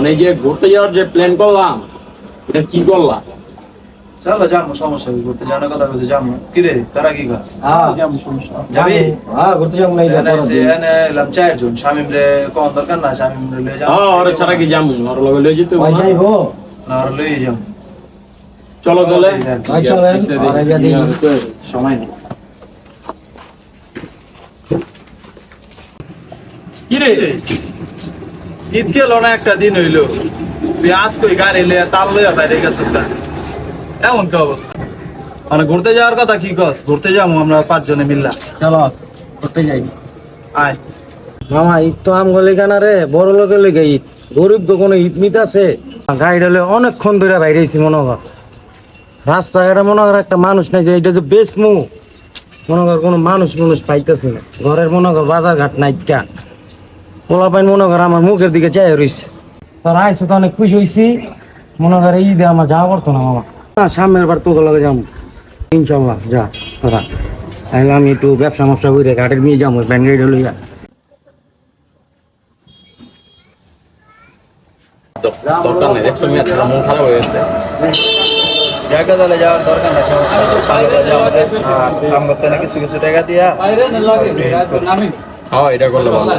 অনেক যে ঘুরতে যাওয়ার যে প্ল্যান করলাম এটা কি করলাম চলো যাব সমস্যা ঘুরতে যাওয়ার কথা বলতে যাব কি রে তারা কি কাজ যাবি? হ্যাঁ ঘুরতে যাব না এই এনে এসে এনে এলাম চারজন শামিম রে কোন দরকার না শামিম রে লয়ে যাব। হ্যাঁ ওরা ছাড়া কি যাব ওর লগে লয়ে যেতে ভাই যাইবো। না ওরা লয়ে যাব। চলো তাহলে। ভাই চলেন। আর এই যে সময় নেই। কি রে? ঈদ গেল না একটা দিন হইল। তুই আজ কই গাড়ি লিয়ে তাল লইয়া বাইরে গেছিস এমন কি অবস্থা? মানে ঘুরতে যাওয়ার কথা কি কস? ঘুরতে যাব আমরা পাঁচজনে মিল্লা। চলো ঘুরতে যাই। আয়। মামা ঈদ তো আম গলে কেনা রে বড় লোকের লেগে ঈদ। গরিব তো কোনো ঈদ মিত আছে গাড়ি হলে অনেকক্ষণ ধরে বাইরেছি মনে কর। রাস্তাঘাটে মনে কর একটা মানুষ নাই যে এটা যে বেশ মু মনে কর কোনো মানুষ মানুষ পাইতেছে না। ঘরের মনে কর বাজার ঘাট নাইকা পোলা পাইন মনে কর আমার মুখের দিকে চাই রইছে। তোর আইসে তো অনেক খুশি হয়েছি মনে কর ঈদে আমার যাওয়া পড়তো না মামা। না সামনের বার তোকে লগে যাব ইনশাল্লাহ যা তোরা তাহলে আমি একটু ব্যবসা মবসা করে ঘাটের নিয়ে যাব ব্যান গাড়ি লইয়া। দরকার নেই একশো মিনিট মন খারাপ হয়ে গেছে। জায়গা তাহলে যাওয়ার দরকার নাই করতে না কিছু কিছু টাকা দিয়া হ্যাঁ এটা করলে ভালো।